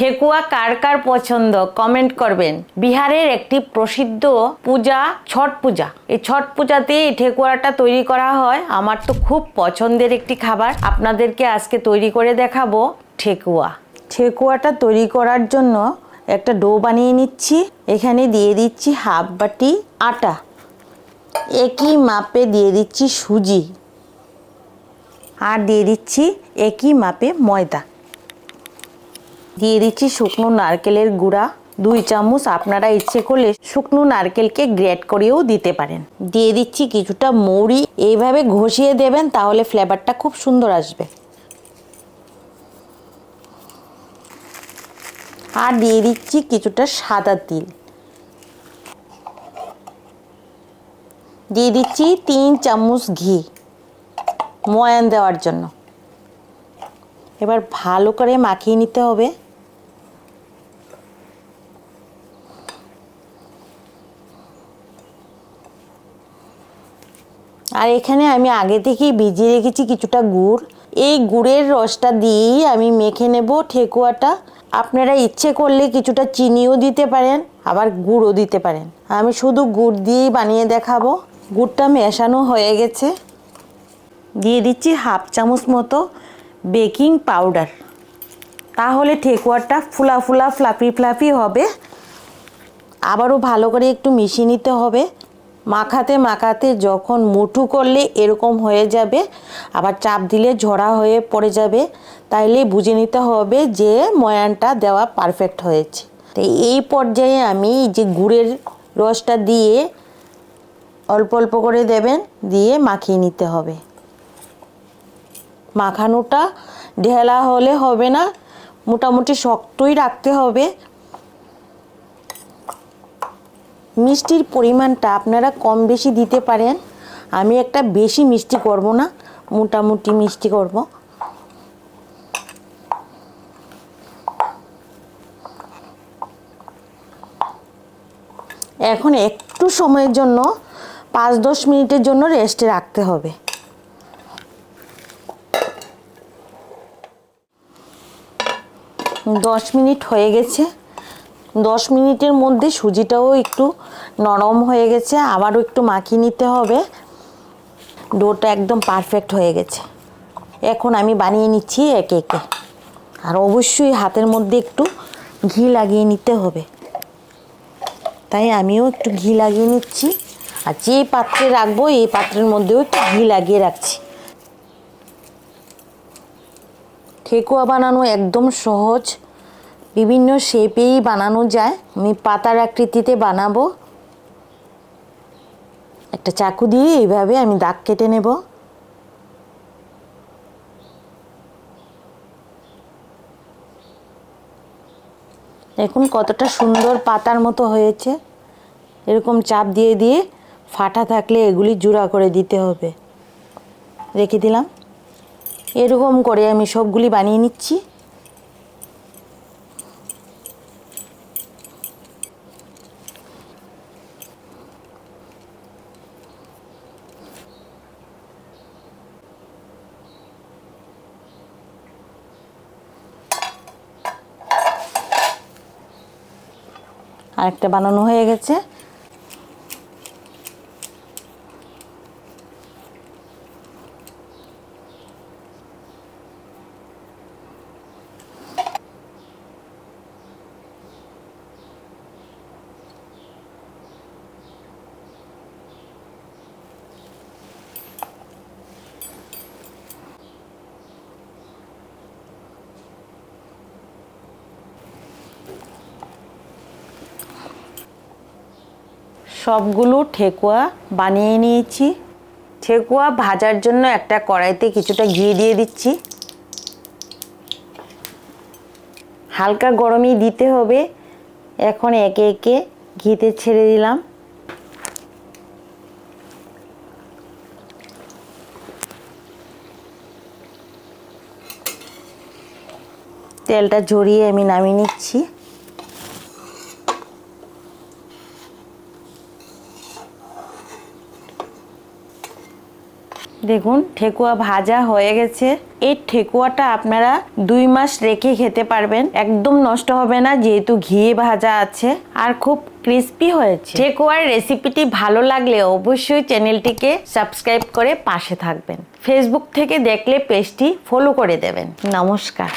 ঠেকুয়া কার কার পছন্দ? কমেন্ট করবেন। বিহারের একটি প্রসিদ্ধ পূজা, ছট পূজা। এই ছট পূজাতে এই ঠেকুয়াটা তৈরি করা হয়। আমার তো খুব পছন্দের একটি খাবার। আপনাদেরকে আজকে তৈরি করে দেখাবো ঠেকুয়া ঠেকুয়াটা তৈরি করার জন্য একটা ডো বানিয়ে নিচ্ছি। এখানে দিয়ে দিচ্ছি হাফ বাটি আটা। একই মাপে দিয়ে দিচ্ছি সুজি। আর দিয়ে দিচ্ছি একই মাপে ময়দা। দিয়ে দিচ্ছি শুকনো নারকেলের গুঁড়া। দুই চামচ আপনারা ইচ্ছে করলে শুকনো নারকেলকে গ্রেট করেও দিতে পারেন। দিয়ে দিচ্ছি কিছুটা মৌরি। এইভাবে ঘষিয়ে দেবেন তাহলে ফ্লেভারটা খুব সুন্দর আসবে। আর দিয়ে দিচ্ছি কিছুটা সাদা তিল। দিয়ে দিচ্ছি তিন চামচ ঘি ময়ান দেওয়ার জন্য। এবার ভালো করে মাখিয়ে নিতে হবে। আর এখানে আমি আগে থেকেই ভিজিয়ে রেখেছি কিছুটা গুড়। এই গুড়ের রসটা দিয়েই আমি মেখে নেব ঠেকুয়াটা। আপনারা ইচ্ছে করলে কিছুটা চিনিও দিতে পারেন, আবার গুড়ও দিতে পারেন। আমি শুধু গুড় দিয়েই বানিয়ে দেখাবো। গুড়টা মেশানো হয়ে গেছে। দিয়ে দিচ্ছি হাফ চামচ মতো বেকিং পাউডার। তাহলে ঠেকুয়াটা ফুলা ফুলা ফ্লাপি ফ্লাপি হবে। আবারও ভালো করে একটু মিশিয়ে নিতে হবে। মাখাতে মাখাতে যখন মুঠু করলে এরকম হয়ে যাবে, আবার চাপ দিলে ঝরা হয়ে পড়ে যাবে, তাইলে বুঝে নিতে হবে যে ময়ানটা দেওয়া পারফেক্ট হয়েছে। তো এই পর্যায়ে আমি যে গুড়ের রসটা দিয়ে অল্প অল্প করে দেবেন, দিয়ে মাখিয়ে নিতে হবে। মাখানোটা ঢেলা হলে হবে না, মোটামুটি শক্তই রাখতে হবে। মিষ্টির পরিমাণটা আপনারা কম বেশি দিতে পারেন। আমি একটা বেশি মিষ্টি করব না, মোটামুটি মিষ্টি করব। এখন একটু সময়ের জন্য পাঁচ দশ মিনিটের জন্য রেস্টে রাখতে হবে। দশ মিনিট হয়ে গেছে। দশ মিনিটের মধ্যে সুজিটাও একটু নরম হয়ে গেছে, আবারও একটু মাখিয়ে নিতে হবে। ডোটা একদম পারফেক্ট হয়ে গেছে। এখন আমি বানিয়ে নিচ্ছি একে একে। আর অবশ্যই হাতের মধ্যে একটু ঘি লাগিয়ে নিতে হবে। তাই আমিও একটু ঘি লাগিয়ে নিচ্ছি। আর যে পাত্রে রাখব, এই পাত্রের মধ্যেও একটু ঘি লাগিয়ে রাখছি। ঠেকুয়া বানানো একদম সহজ। বিভিন্ন শেপেই বানানো যায়। আমি পাতার আকৃতিতে বানাবো। একটা চাকু দিয়ে এইভাবে আমি দাগ কেটে নেব। দেখুন কতটা সুন্দর পাতার মতো হয়েছে। এরকম চাপ দিয়ে দিয়ে ফাটা থাকলে এগুলি জোড়া করে দিতে হবে। রেখে দিলাম। এরকম করে আমি সবগুলি বানিয়ে নিচ্ছি। আরেকটা বানানো হয়ে গেছে। সবগুলো ঠেকুয়া বানিয়ে নিয়েছি। ঠেকুয়া ভাজার জন্য একটা কড়াইতে কিছুটা ঘি দিয়ে দিচ্ছি। হালকা গরমই দিতে হবে। এখন একে একে ঘিতে ছেড়ে দিলাম। তেলটা ঝরিয়ে আমি নামিয়ে নিচ্ছি। দেখুন, ঠেকুয়া ভাজা হয়ে গেছে। এই ঠেকুয়াটা আপনারা দুই মাস রেখে খেতে পারবেন। একদম নষ্ট হবে না, যেহেতু ঘি ভাজা আছে আর খুব ক্রিস্পি হয়েছে। ঠেকুয়ার রেসিপিটি ভালো লাগলে অবশ্যই চ্যানেলটিকে সাবস্ক্রাইব করে পাশে থাকবেন। ফেসবুক থেকে দেখলে পেজটি ফলো করে দেবেন। নমস্কার।